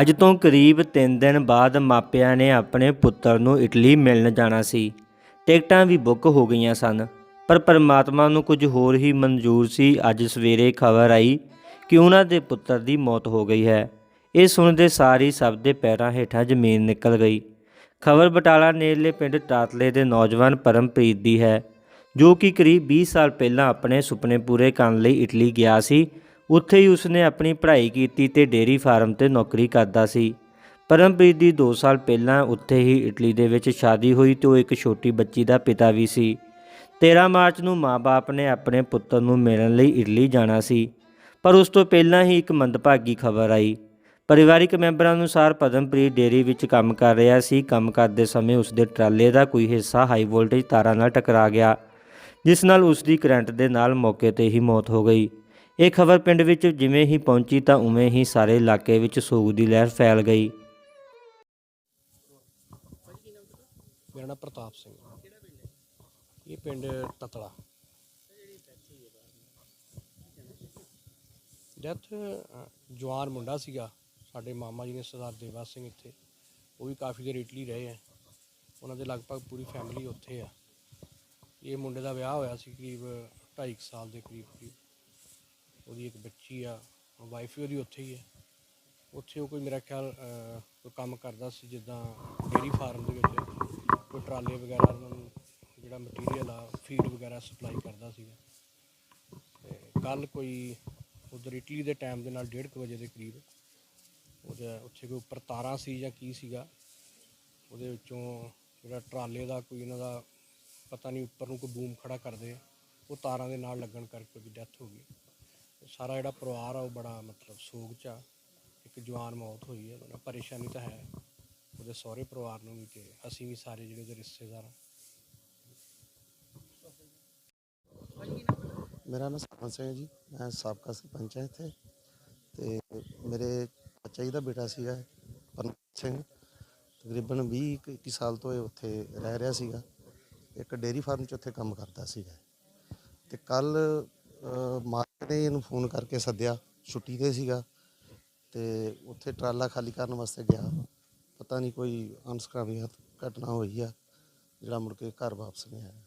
ਅੱਜ ਤੋਂ ਕਰੀਬ 3 ਦਿਨ ਬਾਅਦ ਮਾਪਿਆਂ ਨੇ ਆਪਣੇ ਪੁੱਤਰ ਨੂੰ ਇਟਲੀ ਮਿਲਣ ਜਾਣਾ ਸੀ। ਟਿਕਟਾਂ ਵੀ ਬੁੱਕ ਹੋ ਗਈਆਂ ਸਨ, ਪਰ ਪਰਮਾਤਮਾ ਨੂੰ ਕੁਝ ਹੋਰ ਹੀ ਮਨਜ਼ੂਰ ਸੀ। ਅੱਜ ਸਵੇਰੇ ਖਬਰ ਆਈ ਕਿ ਉਹਨਾਂ ਦੇ ਪੁੱਤਰ ਦੀ ਮੌਤ ਹੋ ਗਈ ਹੈ। ਇਹ ਸੁਣਦੇ ਸਾਰੀ ਸਭ ਦੇ ਪੈਰਾਂ ਹੇਠਾਂ ਜ਼ਮੀਨ ਨਿਕਲ ਗਈ। ਖਬਰ ਬਟਾਲਾ ਨੇੜਲੇ ਪਿੰਡ ਟਾਟਲੇ ਦੇ ਨੌਜਵਾਨ ਪਰਮਪ੍ਰੀਤ ਦੀ ਹੈ, ਜੋ ਕਿ ਕਰੀਬ 20 ਸਾਲ ਪਹਿਲਾਂ ਆਪਣੇ ਸੁਪਨੇ ਪੂਰੇ ਕਰਨ ਲਈ ਇਟਲੀ ਗਿਆ ਸੀ ਉੱਥੇ ਹੀ ਉਸਨੇ ਆਪਣੀ ਪੜ੍ਹਾਈ ਕੀਤੀ ਤੇ ਡੇਅਰੀ ਫਾਰਮ ਤੇ ਨੌਕਰੀ ਕਰਦਾ ਸੀ। ਪਰਮਪ੍ਰੀਤ ਦੀ 2 ਸਾਲ ਪਹਿਲਾਂ ਉੱਥੇ ਹੀ ਇਟਲੀ ਦੇ ਵਿੱਚ ਸ਼ਾਦੀ ਹੋਈ ਤੇ ਉਹ ਇੱਕ ਛੋਟੀ ਬੱਚੀ ਦਾ ਪਿਤਾ ਵੀ ਸੀ। 13 ਮਾਰਚ ਨੂੰ ਮਾਪੇ ਨੇ ਆਪਣੇ ਪੁੱਤਰ ਨੂੰ ਮਿਲਣ ਲਈ ਇਟਲੀ ਜਾਣਾ ਸੀ। ਪਰ ਉਸ ਤੋਂ ਪਹਿਲਾਂ ਹੀ ਇੱਕ ਮੰਦਭਾਗੀ ਖਬਰ ਆਈ। ਪਰਿਵਾਰਿਕ ਮੈਂਬਰਾਂ ਅਨੁਸਾਰ ਪਦਮਪ੍ਰੀਤ ਡੇਅਰੀ ਵਿੱਚ ਕੰਮ ਕਰ ਰਿਹਾ ਸੀ। ਕੰਮ ਕਰਦੇ ਸਮੇਂ ਉਸ ਦੇ ਟਰਾਲੇ ਦਾ ਕੋਈ ਹਿੱਸਾ ਹਾਈ ਵੋਲਟੇਜ ਤਾਰਾਂ ਨਾਲ ਟਕਰਾ ਗਿਆ, ਜਿਸ ਨਾਲ ਉਸ ਦੀ ਕਰੰਟ ਦੇ ਨਾਲ ਮੌਕੇ ਤੇ ਹੀ ਮੌਤ ਹੋ ਗਈ। ਇਹ ਖਬਰ ਪਿੰਡ ਵਿੱਚ ਜਿਵੇਂ ਹੀ ਪਹੁੰਚੀ ਤਾਂ ਉਵੇਂ ਹੀ ਸਾਰੇ ਇਲਾਕੇ ਵਿੱਚ ਸੋਗ ਦੀ ਲਹਿਰ ਫੈਲ ਗਈ। ਮੇਰਾ ਨਾਮ ਪ੍ਰਤਾਪ ਸਿੰਘ ਇਹ ਪਿੰਡ ਤਤਲਾ। ਡੈਥ ਜਵਾਨ ਮੁੰਡਾ ਸੀਗਾ। ਸਾਡੇ ਮਾਮਾ ਜੀ ਨੇ ਸਰਦਾਰ ਦੇਵਾ ਸਿੰਘ ਇੱਥੇ। ਉਹ ਵੀ ਕਾਫੀ ਦੇਰ ਇਟਲੀ ਰਹੇ ਆ ਉਹਨਾਂ ਦੇ ਲਗਭਗ ਪੂਰੀ ਫੈਮਿਲੀ ਉੱਥੇ ਆ। ਇਹ ਮੁੰਡੇ ਦਾ ਵਿਆਹ ਹੋਇਆ ਸੀ ਕਰੀਬ 2.5 ਸਾਲ ਦੇ ਕਰੀਬ ਕਰੀਬ ਉਹਦੀ ਇੱਕ ਬੱਚੀ ਆ ਵਾਈਫ ਵੀ ਉਹਦੀ ਉੱਥੇ ਹੀ ਹੈ ਉੱਥੇ ਉਹ ਕੋਈ ਮੇਰਾ ਖਿਆਲ ਅਹ, ਕੋਈ ਕੰਮ ਕਰਦਾ ਸੀ ਜਿੱਦਾਂ ਡੇਅਰੀ ਫਾਰਮ ਦੇ ਵਿੱਚ। ਕੋਈ ਟਰਾਲੇ ਵਗੈਰਾ ਉਹਨਾਂ ਨੂੰ ਜਿਹੜਾ ਮਟੀਰੀਅਲ ਆ ਫੀਡ ਵਗੈਰਾ ਸਪਲਾਈ ਕਰਦਾ ਸੀਗਾ। ਤੇ ਕੱਲ ਕੋਈ ਉਧਰ ਇਟਲੀ ਦੇ ਟਾਈਮ ਦੇ ਨਾਲ 1:30 ਵਜੇ ਦੇ ਕਰੀਬ ਉਹਦੇ ਉੱਥੇ ਕੋਈ ਉੱਪਰ ਤਾਰਾਂ ਸੀ ਜਾਂ ਕੀ ਸੀਗਾ ਉਹਦੇ ਵਿੱਚੋਂ ਜਿਹੜਾ ਟਰਾਲੇ ਦਾ ਕੋਈ ਇਹਨਾਂ ਦਾ ਪਤਾ ਨਹੀਂ ਉੱਪਰ ਨੂੰ ਕੋਈ ਬੂਮ ਖੜਾ ਕਰਦੇ ਆ ਉਹ ਤਾਰਾਂ ਦੇ ਨਾਲ ਲੱਗਣ ਕਰਕੇ ਉਹਦੀ ਡੈਥ ਹੋ ਗਈ। ਸਾਰਾ ਜਿਹੜਾ ਪਰਿਵਾਰ ਆ ਉਹ ਬੜਾ ਮਤਲਬ ਸੋਗ ਚ ਆ। ਇੱਕ ਜਵਾਨ ਮੌਤ ਹੋਈ ਹੈ ਬੜਾ ਪਰੇਸ਼ਾਨੀ ਤਾਂ ਹੈ। ਉਹਦੇ ਸਹੁਰੇ ਪਰਿਵਾਰ ਨੂੰ ਵੀ ਤੇ ਅਸੀਂ ਵੀ ਸਾਰੇ ਜਿਹੜੇ ਉਹਦੇ ਰਿਸ਼ਤੇਦਾਰ ਆ। ਮੇਰਾ ਨਾਮ ਸਰਪੰਚ ਸਿੰਘ ਹੈ ਜੀ। ਮੈਂ ਸਾਬਕਾ ਸਰਪੰਚ ਹਾਂ ਇੱਥੇ। ਤੇ ਮੇਰੇ ਚਾਚਾ ਜੀ ਦਾ ਬੇਟਾ ਸੀਗਾ, ਪਰਮਜੀਤ ਸਿੰਘ। ਤਕਰੀਬਨ 20 ਕੁ 21 ਸਾਲ ਤੋਂ ਇਹ ਉੱਥੇ ਰਹਿ ਰਿਹਾ ਸੀਗਾ। ਇੱਕ ਡੇਅਰੀ ਫਾਰਮ 'ਚ ਉੱਥੇ ਕੰਮ ਕਰਦਾ ਸੀਗਾ। ਤੇ ਕੱਲ ਮਾਲਕ ਨੇ ਇਹਨੂੰ ਫੋਨ ਕਰਕੇ ਸੱਦਿਆ, ਛੁੱਟੀ ਤੇ ਸੀਗਾ ਤੇ ਉੱਥੇ ਟਰਾਲਾ ਖਾਲੀ ਕਰਨ ਵਾਸਤੇ ਗਿਆ। ਪਤਾ ਨਹੀਂ ਕੋਈ ਅਨਸਕਾਮੀ ਘਟਨਾ ਹੋਈ ਆ, ਜਿਹੜਾ ਮੁੜ ਕੇ ਘਰ ਵਾਪਸ ਨਹੀਂ ਆਇਆ।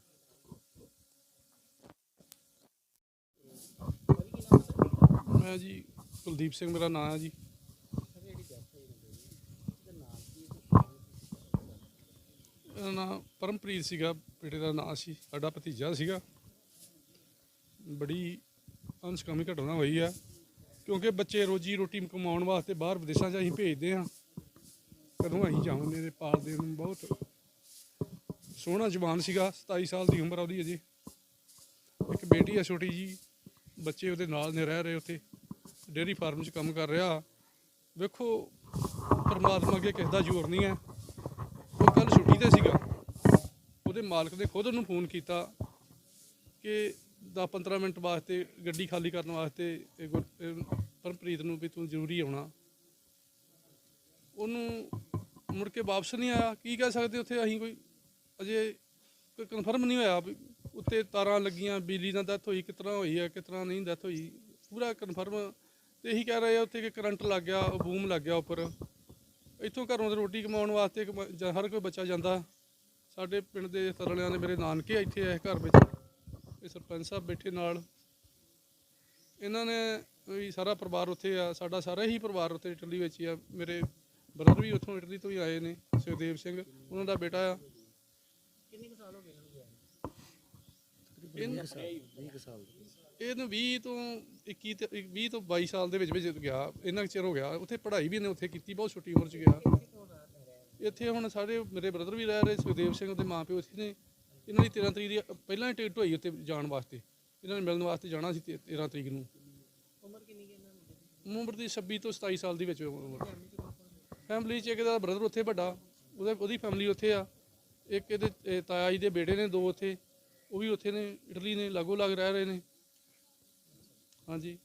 ਮੈਂ ਜੀ ਕੁਲਦੀਪ ਸਿੰਘ, ਮੇਰਾ ਨਾਮ ਹੈ ਜੀ। ਇਹਦਾ ਨਾਮ ਪਰਮਪ੍ਰੀਤ ਸੀਗਾ, ਬੇਟੇ ਦਾ ਨਾਮ ਸੀ, ਸਾਡਾ ਭਤੀਜਾ ਸੀਗਾ। ਬੜੀ ਅਨਸਕਾਮੀ ਘਟਨਾ ਹੋਈ ਆ। ਕਿਉਂਕਿ ਬੱਚੇ ਰੋਜੀ ਰੋਟੀ ਕਮਾਉਣ ਵਾਸਤੇ ਬਾਹਰ ਵਿਦੇਸ਼ਾਂ 'ਚ ਅਸੀਂ ਭੇਜਦੇ ਆ ਕਦੋਂ ਅਸੀਂ ਜਾਵਾਂਗੇ ਤੇ ਪਾਲਦੇ ਨੂੰ ਬਹੁਤ। ਸੋਹਣਾ ਜਵਾਨ ਸੀਗਾ 27 ਸਾਲ ਦੀ ਉਮਰ ਆ ਉਹਦੀ ਅਜੇ। ਇੱਕ ਬੇਟੀ ਆ ਛੋਟੀ ਜੀ, ਬੱਚੇ ਉਹਦੇ ਨਾਲ ਨੇ ਰਹਿ ਰਹੇ ਉੱਥੇ। ਡੇਅਰੀ ਫਾਰਮ 'ਚ ਕੰਮ ਕਰ ਰਿਹਾ। ਵੇਖੋ, ਪਰਮਾਤਮਾ ਅੱਗੇ ਕਿਸੇ ਦਾ ਜ਼ੋਰ ਨਹੀਂ ਹੈ। ਉਹ ਕੱਲ ਛੁੱਟੀ ਤੇ ਸੀਗਾ। ਉਹਦੇ ਮਾਲਕ ਨੇ ਖੁਦ ਉਹਨੂੰ ਫੋਨ ਕੀਤਾ ਕਿ 10-15 ਮਿੰਟ ਵਾਸਤੇ ਗੱਡੀ ਖਾਲੀ ਕਰਨ ਵਾਸਤੇ ਇਹ ਗੁਰ- ਇਹ ਪਰਮਪ੍ਰੀਤ ਨੂੰ ਵੀ ਤੂੰ ਜ਼ਰੂਰੀ ਆਉਣਾ। ਉਹਨੂੰ ਮੁੜ ਕੇ ਵਾਪਸ ਨਹੀਂ ਆਇਆ। ਕੀ ਕਹਿ ਸਕਦੇ ਉੱਥੇ ਅਸੀਂ ਕੋਈ ਅਜੇ ਕੋਈ ਕਨਫਰਮ ਨਹੀਂ ਹੋਇਆ ਵੀ ਉੱਤੇ ਤਾਰਾਂ ਲੱਗੀਆਂ, ਬਿਜਲੀ ਨਾਲ ਡੈਥ ਹੋਈ, ਕਿਤਨਾ ਹੋਈ ਹੈ ਕਿਤਨਾ ਨਹੀਂ ਡੈਥ ਹੋਈ। ਪੂਰਾ ਕਨਫਰਮ ਤੇ ਇਹੀ ਕਹਿ ਰਹੇ ਆ ਉੱਥੇ ਕਿ ਕਰੰਟ ਲੱਗ ਗਿਆ ਬੂਮ ਲੱਗ ਗਿਆ ਉੱਪਰ। ਇੱਥੋਂ ਘਰੋਂ ਤੇ ਰੋਟੀ ਕਮਾਉਣ ਵਾਸਤੇ ਕਮਾ- ਜਾਂ ਹਰ ਕੋਈ ਬੱਚਾ ਜਾਂਦਾ। ਸਾਡੇ ਪਿੰਡ ਦੇ ਤਰਲਿਆਂ ਦੇ ਮੇਰੇ ਨਾਨਕੇ ਆ ਇੱਥੇ ਇਸ ਘਰ ਵਿੱਚ। ਇਹ ਸਰਪੰਚ ਸਾਹਿਬ ਬੈਠੇ ਨਾਲ। ਇਹਨਾਂ ਨੇ ਵੀ ਸਾਰਾ ਪਰਿਵਾਰ ਉੱਥੇ ਆ ਸਾਡਾ ਸਾਰਾ ਹੀ ਪਰਿਵਾਰ ਉੱਥੇ ਇਟਲੀ ਵਿੱਚ ਹੀ ਆ। ਮੇਰੇ ਬ੍ਰਦਰ ਵੀ ਉੱਥੋਂ ਇਟਲੀ ਤੋਂ ਹੀ ਆਏ ਨੇ ਸੁਖਦੇਵ ਸਿੰਘ ਉਹਨਾਂ ਦਾ ਬੇਟਾ ਆ। ਕਿੰਨੇ ਸਾਲ ਹੋ ਗਏ 20 ਸਾਲ ਇਹਨੂੰ 20 ਤੋਂ 21 ਤੇ 20 ਤੋਂ 22 ਸਾਲ ਦੇ ਵਿੱਚ ਵਿੱਚ ਗਿਆ। ਕੁ ਚਿਰ ਹੋ ਗਿਆ। ਉੱਥੇ ਪੜ੍ਹਾਈ ਵੀ ਇਹਨੇ ਉੱਥੇ ਕੀਤੀ ਬਹੁਤ ਛੋਟੀ ਉਮਰ 'ਚ ਗਿਆ। ਇੱਥੇ ਹੁਣ ਸਾਰੇ ਮੇਰੇ ਬ੍ਰਦਰ ਵੀ ਰਹਿ ਰਹੇ ਸੁਖਦੇਵ ਸਿੰਘ ਦੇ ਮਾਂ ਪਿਓ ਇੱਥੇ ਨੇ। ਇਹਨਾਂ ਦੀ 13 ਤਰੀਕ ਦੀ ਪਹਿਲਾਂ ਹੀ ਟਿਕਟ ਹੋਈ ਉੱਥੇ ਜਾਣ ਵਾਸਤੇ। ਇਹਨਾਂ ਨੇ ਮਿਲਣ ਵਾਸਤੇ ਜਾਣਾ ਸੀ ਤੇ- 13 ਤਰੀਕ ਨੂੰ। ਉਮਰ ਕਿੰਨੀ ਹੈ ਇਹਨਾਂ ਉਮਰ ਦੀ 26 ਤੋਂ 27 ਸਾਲ ਦੀ ਵਿੱਚ ਉਮਰ। ਫੈਮਿਲੀ 'ਚ ਇੱਕ ਦਾ ਬ੍ਰਦਰ ਉੱਥੇ ਵੱਡਾ ਉਹਦੇ ਉਹਦੀ ਫੈਮਿਲੀ ਉੱਥੇ ਆ। ਇੱਕ ਇਹਦੇ ਇਹ ਤਾਇਆ ਜੀ ਦੇ ਬੇਟੇ ਨੇ ਦੋ ਉੱਥੇ। ਉਹ ਵੀ ਉੱਥੇ ਨੇ ਇਟਲੀ ਨੇ ਲਾਗੋ ਲੱਗ ਰਹਿ ਰਹੇ ਨੇ। ਹਾਂਜੀ।